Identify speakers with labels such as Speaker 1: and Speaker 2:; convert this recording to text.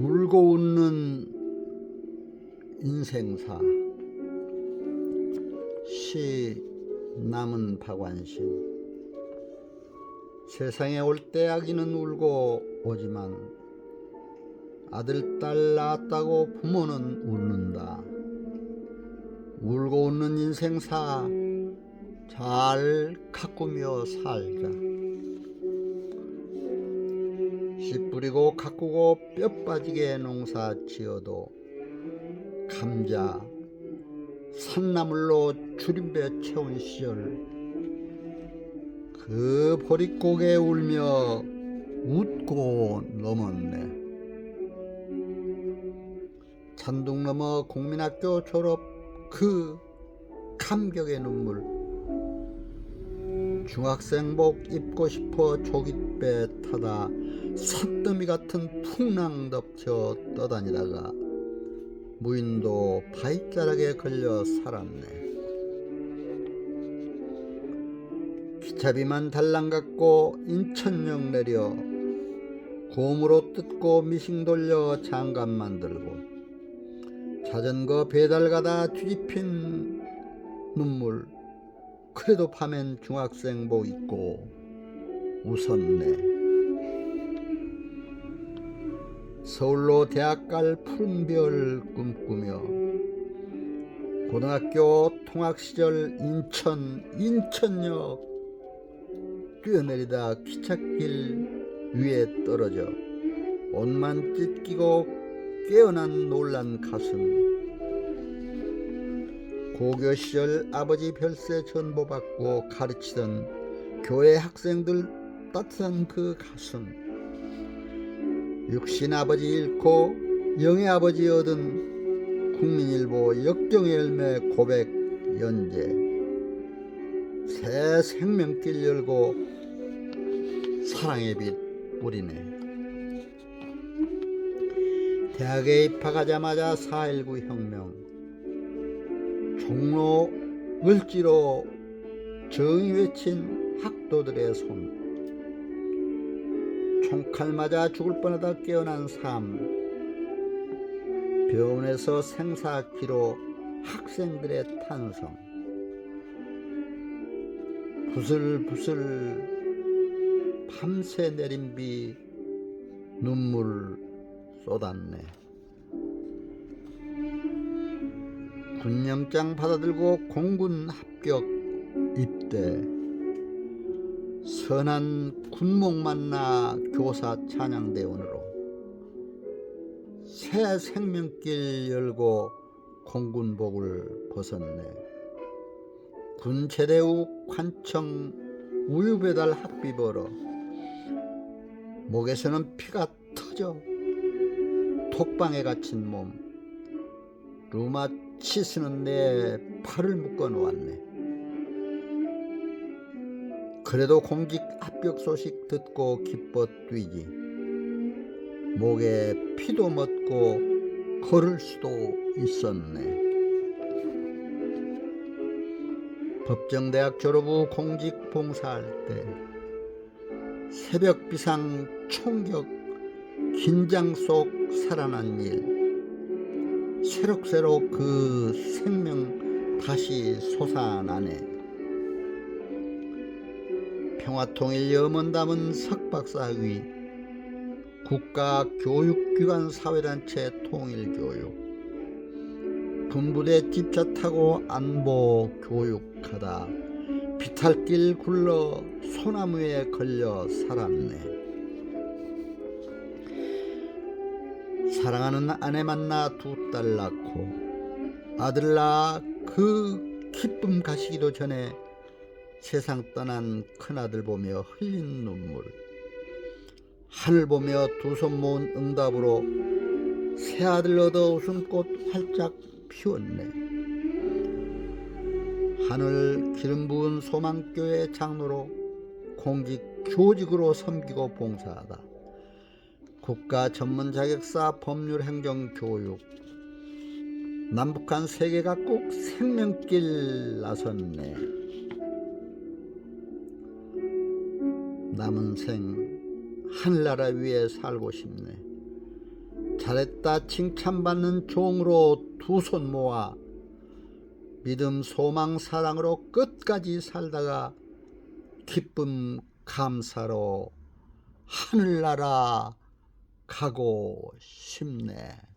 Speaker 1: 울고 웃는 인생사. 시 남은 박완신. 세상에 올 때 아기는 울고 오지만 아들 딸 낳았다고 부모는 웃는다. 울고 웃는 인생사 잘 가꾸며 살자 씨 뿌리고 가꾸고 뼈 빠지게 농사 지어도 감자 산나물로 줄임배 채운 시절 그 보릿고개 울며 웃고 넘었네. 찬둥 넘어 국민학교 졸업 그 감격의 눈물. 중학생복 입고 싶어 조깃배 타다 산더미 같은 풍랑 덮쳐 떠다니다가 무인도 바위자락에 걸려 살았네. 기차비만 달랑 갖고 인천역 내려 곰으로 뜯고 미싱 돌려 장갑 만들고 자전거 배달 가다 뒤집힌 눈물 그래도 밤엔 중학생복 입고 웃었네. 서울로 대학 갈 푸른 별 꿈꾸며 고등학교 통학 시절 인천 인천역 뛰어내리다 기찻길 위에 떨어져 옷만 찢기고 깨어난 놀란 가슴. 고교 시절 아버지 별세 전보받고 가르치던 교회 학생들 따뜻한 그 가슴 육신 아버지 잃고 영의 아버지 얻은 국민일보 역경의 열매 고백 연재. 새 생명길 열고 사랑의 빛 뿌리네. 대학에 입학하자마자 4.19 혁명. 종로 을지로 정의 외친 학도들의 손 총칼 맞아 죽을 뻔하다 깨어난 삶. 병원에서 생사기로 학생들의 탄성. 부슬부슬 밤새 내린 비 눈물 쏟았네. 군영장 받아들고 공군 합격 입대 선한 군목 만나 교사 찬양대원으로 새 생명길 열고 공군복을 벗었네. 군 제대 후 관청 우유배달 학비 벌어 목에서는 피가 터져 톡방에 갇힌 몸. 루마치스는 내 팔을 묶어 놓았네 그래도 공직 합격 소식 듣고 기뻐 뛰지. 목에 피도 멎고 걸을 수도 있었네. 법정대학 졸업 후 공직 봉사할 때 새벽 비상 총격 긴장 속 살아난 일 새록새록 그 생명 다시 솟아나네. 평화통일 염원 담은 석박사위 국가교육기관 사회단체 통일교육 군부대 집차 타고 안보 교육하다 비탈길 굴러 소나무에 걸려 살았네. 사랑하는 아내 만나 두 딸 낳고 아들 낳아 그 기쁨 가시기도 전에 세상 떠난 큰아들 보며 흘린 눈물. 하늘 보며 두 손 모은 응답으로 새아들 얻어 웃음꽃 활짝 피웠네. 하늘 기름 부은 소망교회 장로로 공직 교직으로 섬기고 봉사하다. 국가 전문 자격사 법률 행정 교육. 남북한 세계가 꼭 생명길 나섰네 남은 생 하늘나라 위에 살고 싶네. 잘했다 칭찬받는 종으로 두 손 모아 믿음 소망 사랑으로 끝까지 살다가 기쁨 감사로 하늘나라 가고 싶네.